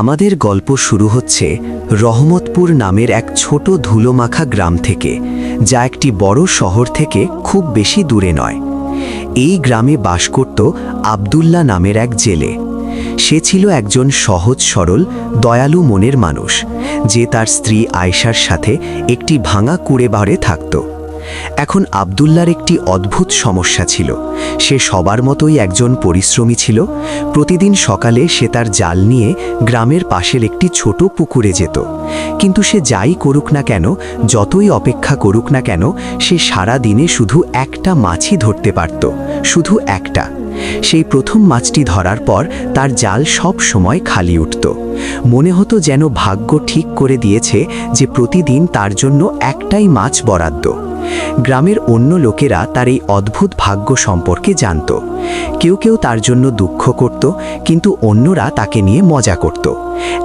আমাদের গল্প শুরু হচ্ছে রহমতপুর নামের এক ছোট ধুলোমাখা গ্রাম থেকে, যা একটি বড় শহর থেকে খুব বেশি দূরে নয়। এই গ্রামে বাস করত আবদুল্লাহ নামের এক জেলে। সে ছিল একজন সহজ সরল, দয়ালু মনের মানুষ, যে তার স্ত্রী আয়শার সাথে একটি ভাঙা কুড়ে বাড়ে থাকত। এখন আবদুল্লার একটি অদ্ভুত সমস্যা ছিল। সে সবার মতোই একজন পরিশ্রমী ছিল। প্রতিদিন সকালে সে তার জাল নিয়ে গ্রামের পাশের একটি ছোট পুকুরে যেত। কিন্তু সে যাই করুক না কেন, যতই অপেক্ষা করুক না কেন, সে সারা দিনে শুধু একটা মাছই ধরতে পারত, শুধু একটা। সেই প্রথম মাছটি ধরার পর তার জাল সব সময় খালি উঠত। মনে হতো যেন ভাগ্য ঠিক করে দিয়েছে যে প্রতিদিন তার জন্য একটাই মাছ বরাদ্দ। গ্রামের অন্য লোকেরা তার এই অদ্ভুত ভাগ্য সম্পর্কে জানত। কেউ কেউ তার জন্য দুঃখ করত, কিন্তু অন্যরা তাকে নিয়ে মজা করত।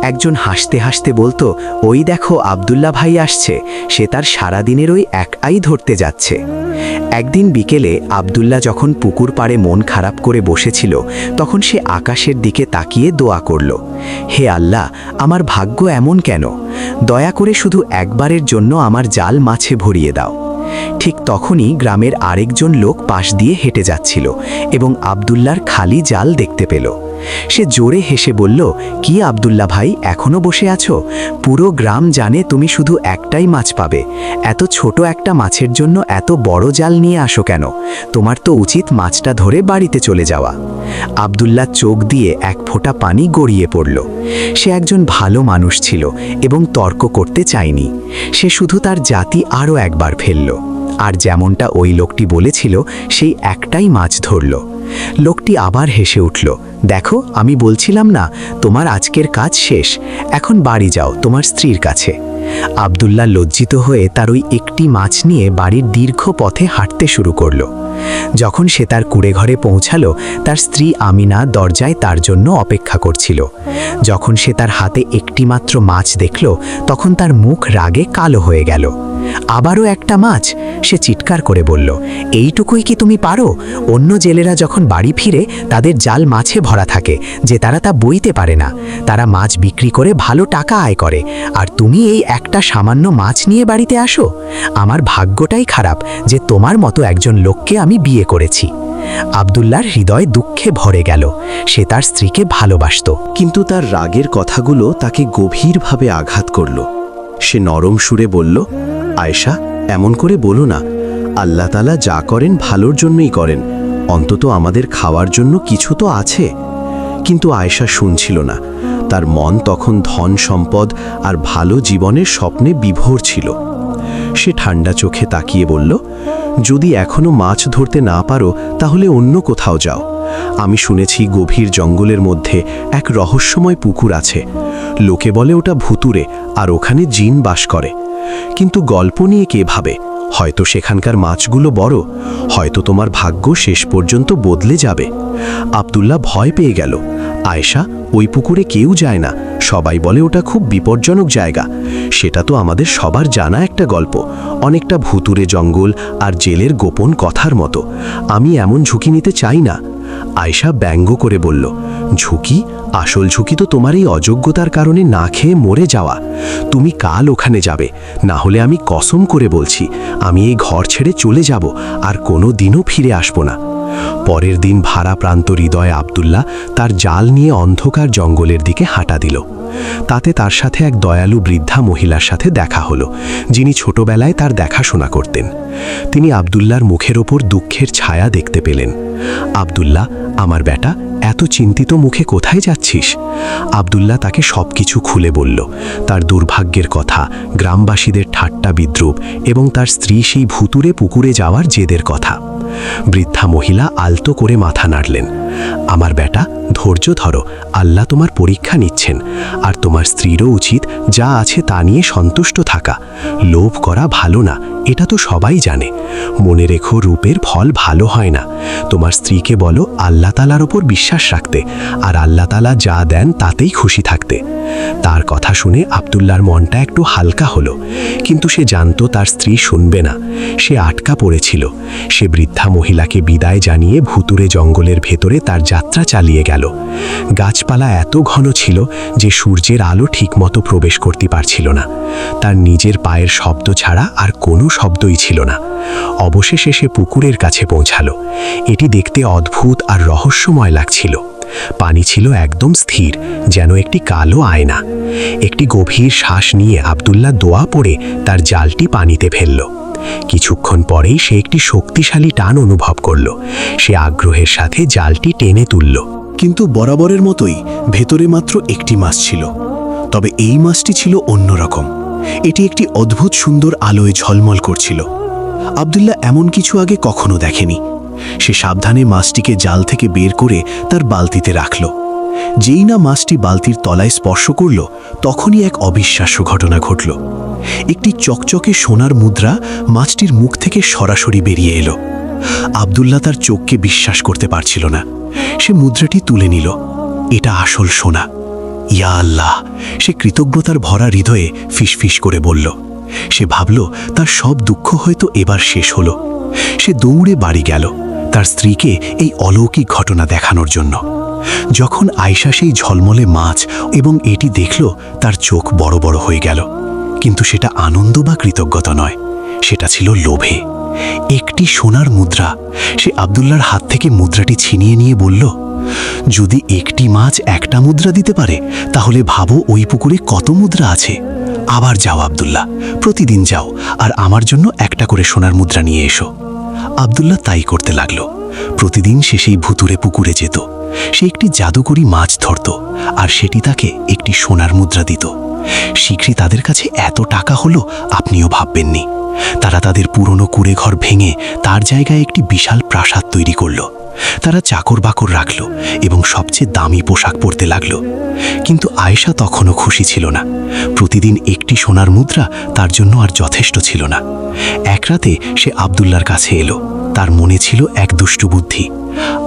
একজন হাসতে হাসতে বলতো, ওই দেখো আবদুল্লা ভাই আসছে। সে তার সারাদিনের ওই একাই ধরতে যাচ্ছে। একদিন বিকেলে আবদুল্লা যখন পুকুর পাড়ে মন খারাপ করে বসেছিল, তখন সে আকাশের দিকে তাকিয়ে দোয়া করল, হে আল্লাহ, আমার ভাগ্য এমন কেন? দয়া করে শুধু একবারের জন্য আমার জাল মাছে ভরিয়ে দাও। ঠিক তখনই গ্রামের আরেকজন লোক পাশ দিয়ে হেঁটে যাচ্ছিল এবং আবদুল্লার খালি জাল দেখতে পেল। সে জোরে হেসে বলল, কি আবদুল্লা ভাই, এখনও বসে আছো? পুরো গ্রাম জানে তুমি শুধু একটাই মাছ পাবে। এত ছোট একটা মাছের জন্য এত বড় জাল নিয়ে আসো কেন? তোমার তো উচিত মাছটা ধরে বাড়িতে চলে যাওয়া। আবদুল্লা চোখ দিয়ে এক ফোঁটা পানি গড়িয়ে পড়ল। সে একজন ভালো মানুষ ছিল এবং তর্ক করতে চায়নি। সে শুধু তার জাতি আরও একবার ফেলল। আর যেমনটা ওই লোকটি বলেছিল, সেই একটাই মাছ ধরল। লোকটি আবার হেসে উঠল, দেখো, আমি বলছিলাম না, তোমার আজকের কাজ শেষ, এখন বাড়ি যাও, তোমার স্ত্রীর কাছে। আবদুল্লাহ লজ্জিত হয়ে তার ওই একটি মাছ নিয়ে বাড়ির দীর্ঘ পথে হাঁটতে শুরু করল। যখন সে তার কুড়ে ঘরে পৌঁছালো, তার স্ত্রী আমিনা দরজায় তার জন্য অপেক্ষা করছিল। যখন সে তার হাতে একটি মাত্র মাছ দেখল, তখন তার মুখ রাগে কালো হয়ে গেল। আবারও একটা মাছ? সে চিৎকার করে বলল, এইটুকুই কি তুমি পারো? অন্য জেলেরা যখন বাড়ি ফিরে, তাদের জাল মাছে ভরা থাকে, যে তারা তা বইতে পারে না। তারা মাছ বিক্রি করে ভালো টাকা আয় করে। আর তুমি এই একটা সামান্য মাছ নিয়ে বাড়িতে আসো? আমার ভাগ্যটাই খারাপ যে তোমার মতো একজন লোককে আমি বিয়ে করেছি। আবদুল্লার হৃদয় দুঃখে ভরে গেল। সে তার স্ত্রীকে ভালোবাসত। কিন্তু তার রাগের কথাগুলো তাকে গভীরভাবে আঘাত করল। সে নরম সুরে বলল আয়শা, এমন করে বলো না, আল্লাহ তালা যা করেন ভালোর জন্যই করেন, অন্তত আমাদের খাওয়ার জন্য কিছু তো আছে। কিন্তু আয়শা শুনছিল না, তার মন তখন ধন সম্পদ আর ভালো জীবনের স্বপ্নে বিভোর ছিল। সে ঠান্ডা চোখে তাকিয়ে বলল, যদি এখনও মাছ ধরতে না পারো, তাহলে অন্য কোথাও যাও। আমি শুনেছি গভীর জঙ্গলের মধ্যে এক রহস্যময় পুকুর আছে। লোকে বলে ওটা ভুতুরে আর ওখানে জিন বাস করে। কিন্তু গল্প নিয়ে কে ভাবে? হয়তো সেখানকার মাছগুলো বড়, হয়তো তোমার ভাগ্য শেষ পর্যন্ত বদলে যাবে। আবদুল্লাহ ভয় পেয়ে গেল। আয়েশা, ওই পুকুরে কেউ যায় না। সবাই বলে ওটা খুব বিপজ্জনক জায়গা। সেটা তো আমাদের সবার জানা একটা গল্প। অনেকটা ভুতুরে জঙ্গল আর জেলের গোপন কথার মতো। আমি এমন ঝুঁকি নিতে চাই না। আয়শা ব্যঙ্গ করে বলল ঝুঁকি? আসল ঝুঁকি তো তোমার এই অযোগ্যতার কারণে না খেয়ে মরে যাওয়া। তুমি কাল ওখানে যাবে। না হলে আমি কসম করে বলছি, আমি এই ঘর ছেড়ে চলে যাব আর কোনো দিনও ফিরে আসব না। পরের দিন ভাড়া প্রান্ত হৃদয় আবদুল্লাহ তার জাল নিয়ে অন্ধকার জঙ্গলের দিকে হাঁটা দিল। তাতে তার সাথে এক দয়ালু বৃদ্ধা মহিলার সাথে দেখা হলো, যিনি ছোটবেলায় তার দেখাশোনা করতেন। তিনি আবদুল্লার মুখের ওপর দুঃখের ছায়া দেখতে পেলেন। আবদুল্লাহ, আমার বেটা এত চিন্তিত মুখে কোথায় যাচ্ছিস? আবদুল্লাহ তাকে সব কিছু খুলে বলল। তার দুর্ভাগ্যের কথা, গ্রামবাসীদের ঠাট্টা বিদ্রুপ এবং তার স্ত্রী সেই ভুতুরে পুকুরে যাওয়ার জেদের কথা। বৃদ্ধা মহিলা আলতো করে মাথা নাড়লেন। আমার বেটা, ধৈর্য ধরো। আল্লাহ তোমার পরীক্ষা নিচ্ছেন। আর তোমার স্ত্রীরও উচিত যা আছে তা নিয়ে সন্তুষ্ট থাকা। লোভ করা ভালো না, এটা তো সবাই জানে। মনে রেখো, রূপের ফল ভালো হয় না। তোমার স্ত্রীকে বলো, আল্লাহ তালার ওপর বিশ্বাস রাখতে। আর আল্লাহ তালা যা দেন তাতেই খুশি থাকতে। তার কথা শুনে আবদুল্লার মনটা একটু হালকা হলো। কিন্তু সে জানতো তার স্ত্রী শুনবে না। সে আটকা পড়েছিল। সে বৃদ্ধা মহিলাকে বিদায় জানিয়ে ভুতুরে জঙ্গলের ভেতরে তার যাত্রা চালিয়ে গেল। গাছপালা এত ঘন ছিল যে সূর্যের আলো ঠিকমতো প্রবেশ করতে পারছিল না। তার নিজের পায়ের শব্দ ছাড়া আর কোনো শব্দই ছিল না। অবশেষে সে পুকুরের কাছে পৌঁছালো। এটি দেখতে অদ্ভুত আর রহস্যময় লাগছিল। পানি ছিল একদম স্থির, যেন একটি কালো আয়না। একটি গভীর শ্বাস নিয়ে আবদুল্লাহ দোয়া পড়ে তার জালটি পানিতে ফেলল। কিছুক্ষণ পরেই সে একটি শক্তিশালী টান অনুভব করল। সে আগ্রহের সাথে জালটি টেনে তুলল। কিন্তু বরাবরের মতোই ভেতরে মাত্র একটি মাছ ছিল। তবে এই মাছটি ছিল অন্যরকম। এটি একটি অদ্ভুত সুন্দর আলোয় ঝলমল করছিল। আবদুল্লাহ এমন কিছু আগে কখনো দেখেনি। সে সাবধানে মাছটিকে জাল থেকে বের করে তার বালতিতে রাখল। যেই না মাছটি বালতির তলায় স্পর্শ করল, তখনই এক অবিশ্বাস্য ঘটনা ঘটল। একটি চকচকে সোনার মুদ্রা মাছটির মুখ থেকে সরাসরি বেরিয়ে এলো। আবদুল্লাহ তার চোখকে বিশ্বাস করতে পারছিল না। সে মুদ্রাটি তুলে নিল। এটা আসল সোনা। ইয়া আল্লাহ! সে কৃতজ্ঞতার ভরা হৃদয়ে ফিসফিস করে বলল। সে ভাবল, তার সব দুঃখ হয়তো এবার শেষ হলো। সে দৌড়ে বাড়ি গেল, তার স্ত্রীকে এই অলৌকিক ঘটনা দেখানোর জন্য। যখন আয়শা সেই ঝলমলে মাছ এবং এটি দেখল, তার চোখ বড় বড় হয়ে গেল। কিন্তু সেটা আনন্দ বা কৃতজ্ঞতা নয়, সেটা ছিল লোভে। একটি সোনার মুদ্রা, সে আবদুল্লার হাত থেকে মুদ্রাটি ছিনিয়ে নিয়ে বলল, যদি একটি মাছ একটা মুদ্রা দিতে পারে, তাহলে ভাবো ওই পুকুরে কত মুদ্রা আছে। আবার যাও আবদুল্লাহ, প্রতিদিন যাও, আর আমার জন্য একটা করে সোনার মুদ্রা নিয়ে এসো। আবদুল্লাহ তাই করতে লাগল। প্রতিদিন সে সেই ভুতুরে পুকুরে যেত। সে একটি জাদুকরি মাছ ধরত, আর সেটি তাকে একটি সোনার মুদ্রা দিত। শীঘ্রই তাদের কাছে এত টাকা হলো, আপনিও ভাববেননি। তারা তাদের পুরনো কুড়ে ঘর ভেঙে তার জায়গায় একটি বিশাল প্রাসাদ তৈরি করল। তারা চাকর বাকর রাখল এবং সবচেয়ে দামি পোশাক পরতে লাগল। কিন্তু আয়েশা তখনও খুশি ছিল না। প্রতিদিন একটি সোনার মুদ্রা তার জন্য আর যথেষ্ট ছিল না। এক রাতে সে আবদুল্লার কাছে এলো। তার মনে ছিল এক দুষ্টু বুদ্ধি।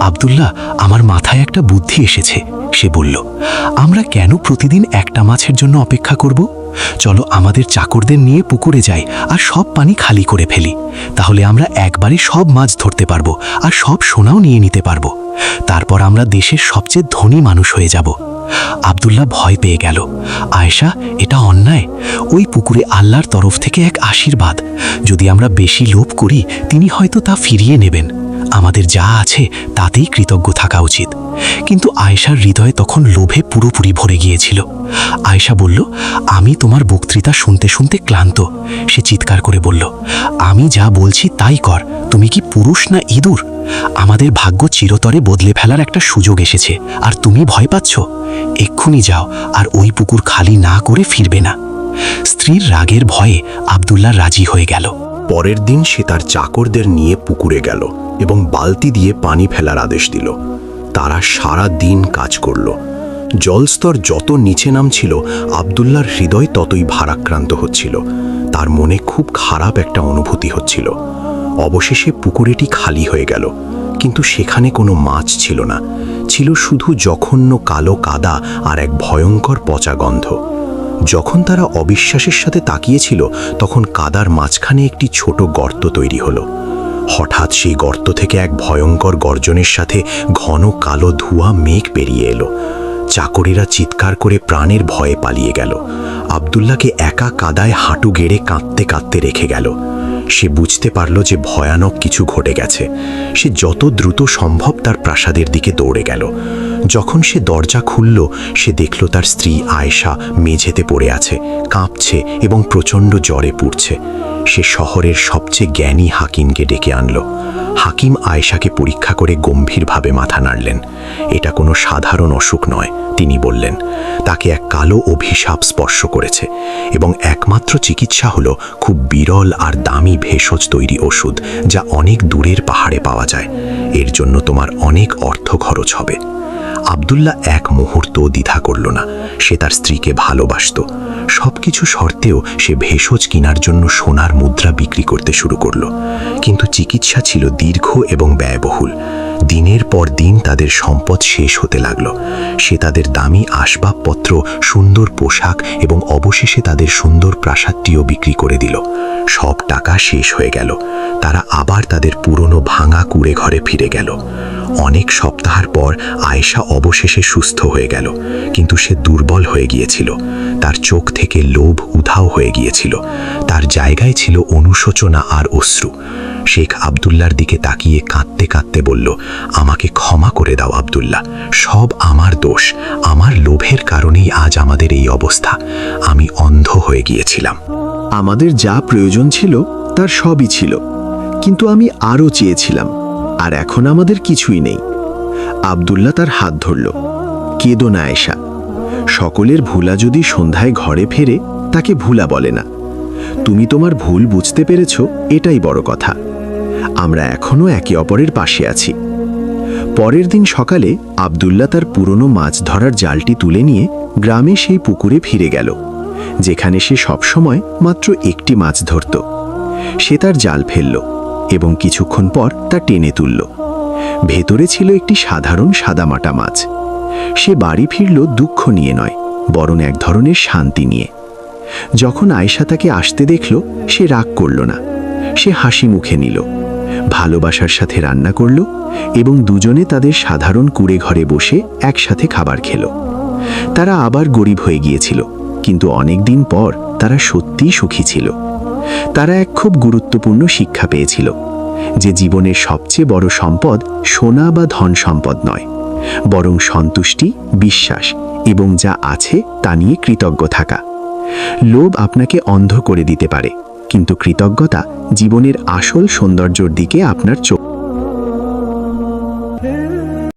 আবদুল্লাহ, আমার মাথায় একটা বুদ্ধি এসেছে, সে বলল, আমরা কেন প্রতিদিন একটা মাছের জন্য অপেক্ষা করব? চলো আমাদের চাকরদের নিয়ে পুকুরে যাই আর সব পানি খালি করে ফেলি। তাহলে আমরা একবারে সব মাছ ধরতে পারব আর সব সোনাও নিয়ে নিতে পারব। তারপর আমরা দেশের সবচেয়ে ধনী মানুষ হয়ে যাব। আবদুল্লাহ ভয় পেয়ে গেল। আয়েশা, এটা অন্যায়। ওই পুকুরে আল্লাহর তরফ থেকে এক আশীর্বাদ। যদি আমরা বেশি লোভ করি, তিনি হয়তো তা ফিরিয়ে নেবেন। আমাদের যা আছে, তাতেই কৃতজ্ঞ থাকা উচিত। কিন্তু আয়েশার হৃদয়ে তখন লোভে পুরোপুরি ভরে গিয়েছিল। আয়েশা বলল, আমি তোমার বক্তৃতা শুনতে শুনতে ক্লান্ত। সে চিৎকার করে বলল, আমি যা বলছি তাই কর, তুমি কি পুরুষ না ইঁদুর? আমাদের ভাগ্য চিরতরে বদলে ফেলার একটা সুযোগ এসেছে, আর তুমি ভয় পাচ্ছ। এক্ষুনি যাও, আর ওই পুকুর খালি না করে ফিরবে না। স্ত্রীর রাগের ভয়ে আবদুল্লাহ রাজি হয়ে গেল। পরের দিন সে তার চাকরদের নিয়ে পুকুরে গেল এবং বালতি দিয়ে পানি ফেলার আদেশ দিল। তারা সারা দিন কাজ করল। জলস্তর যত নিচে নামছিল আবদুল্লার হৃদয় ততই ভারাক্রান্ত হচ্ছিল। তার মনে খুব খারাপ একটা অনুভূতি হচ্ছিল। অবশেষে পুকুরেটি খালি হয়ে গেল। কিন্তু সেখানে কোনো মাছ ছিল না। ছিল শুধু জঘন্য কালো কাদা আর এক ভয়ঙ্কর পচা গন্ধ। যখন তারা অবিশ্বাসের সাথে তাকিয়েছিল, তখন কাদার মাঝখানে একটি ছোট গর্ত তৈরি হলো। হঠাৎ সেই গর্ত থেকে এক ভয়ঙ্কর গর্জনের সাথে ঘন কালো ধোঁয়া মেঘ পেরিয়ে এলো। চাকরেরা চিৎকার করে প্রাণের ভয়ে পালিয়ে গেল। আবদুল্লাকে একা কাদায় হাঁটু গেড়ে কাঁদতে কাঁদতে রেখে গেল। সে বুঝতে পারল যে ভয়ানক কিছু ঘটে গেছে। সে যত দ্রুত সম্ভব তার প্রাসাদের দিকে দৌড়ে গেল। যখন সে দরজা খুলল, সে দেখল তার স্ত্রী আয়েশা মেঝেতে পড়ে আছে, কাঁপছে এবং প্রচণ্ড জ্বরে পুড়ছে। সে শহরের সবচেয়ে জ্ঞানী হাকিমকে ডেকে আনলো। হাকিম আয়েশাকে পরীক্ষা করে গম্ভীরভাবে মাথা নাড়লেন। এটা কোনো সাধারণ অসুখ নয়, তিনি বললেন। তাকে এক কালো অভিশাপ স্পর্শ করেছে এবং একমাত্র চিকিৎসা হলো খুব বিরল আর দামি ভেষজ তৈরি ওষুধ যা অনেক দূরের পাহাড়ে পাওয়া যায়। এর জন্য তোমার অনেক অর্থ খরচ হবে। আবদুল্লাহ এক মুহূর্ত দ্বিধা করল না। সে তার স্ত্রীকে ভালোবাসত। সব কিছু শর্তেও সে ভেষজ কেনার জন্য সোনার মুদ্রা বিক্রি করতে শুরু করল। কিন্তু চিকিৎসা ছিল দীর্ঘ এবং ব্যয়বহুল। দিনের পর দিন তাদের সম্পদ শেষ হতে লাগল। সে তাদের দামি আসবাবপত্র, সুন্দর পোশাক এবং অবশেষে তাদের সুন্দর প্রাসাদটিও বিক্রি করে দিল। সব টাকা শেষ হয়ে গেল। তারা আবার তাদের পুরনো ভাঙা কুড়ে ঘরে ফিরে গেল। অনেক সপ্তাহের পর আয়েশা অবশেষে সুস্থ হয়ে গেল, কিন্তু সে দুর্বল হয়ে গিয়েছিল। তার চোখ থেকে লোভ উধাও হয়ে গিয়েছিল। তার জায়গায় ছিল অনুশোচনা আর অশ্রু। শেখ আবদুল্লার দিকে তাকিয়ে কাঁদতে কাঁদতে বলল, আমাকে ক্ষমা করে দাও আবদুল্লাহ, সব আমার দোষ। আমার লোভের কারণেই আজ আমাদের এই অবস্থা। আমি অন্ধ হয়ে গিয়েছিলাম। আমাদের যা প্রয়োজন ছিল, তার সবই ছিল। কিন্তু আমি আরও চেয়েছিলাম, আর এখন আমাদের কিছুই নেই। আবদুল্লাহ তার হাত ধরল, কেদো না এসা সকলের ভুলা যদি সন্ধ্যায় ঘরে ফেরে, তাকে ভুলা বলে না। তুমি তোমার ভুল বুঝতে পেরেছ, এটাই বড় কথা। আমরা এখনও একে অপরের পাশে আছি। পরের দিন সকালে আবদুল্লাহ তার পুরনো মাছ ধরার জালটি তুলে নিয়ে গ্রামে সেই পুকুরে ফিরে গেল, যেখানে সে সবসময় মাত্র একটি মাছ ধরত। সে তার জাল ফেলল এবং কিছুক্ষণ পর তা টেনে তুলল। ভেতরে ছিল একটি সাধারণ সাদামাটা মাছ। সে বাড়ি ফিরল দুঃখ নিয়ে নয়, বরং এক ধরনের শান্তি নিয়ে। যখন আয়শা তাকে আসতে দেখল, সে রাগ করল না। সে হাসি মুখে নিল। ভালোবাসার সাথে রান্না করল এবং দুজনে তাদের সাধারণ কুড়ে ঘরে বসে একসাথে খাবার খেল। তারা আবার গরিব হয়ে গিয়েছিল, কিন্তু অনেক দিন পর তারা সত্যিই সুখী ছিল। তারা এক খুব গুরুত্বপূর্ণ শিক্ষা পেয়েছিল, যে জীবনের সবচেয়ে বড় সম্পদ সোনা বা ধন সম্পদ নয়, বরং সন্তুষ্টি, বিশ্বাস এবং যা আছে তা নিয়ে কৃতজ্ঞ থাকা। লোভ আপনাকে অন্ধ করে দিতে পারে কিন্তু কৃতজ্ঞতা জীবনের আসল সৌন্দর্যর দিকে আপনার চোখ।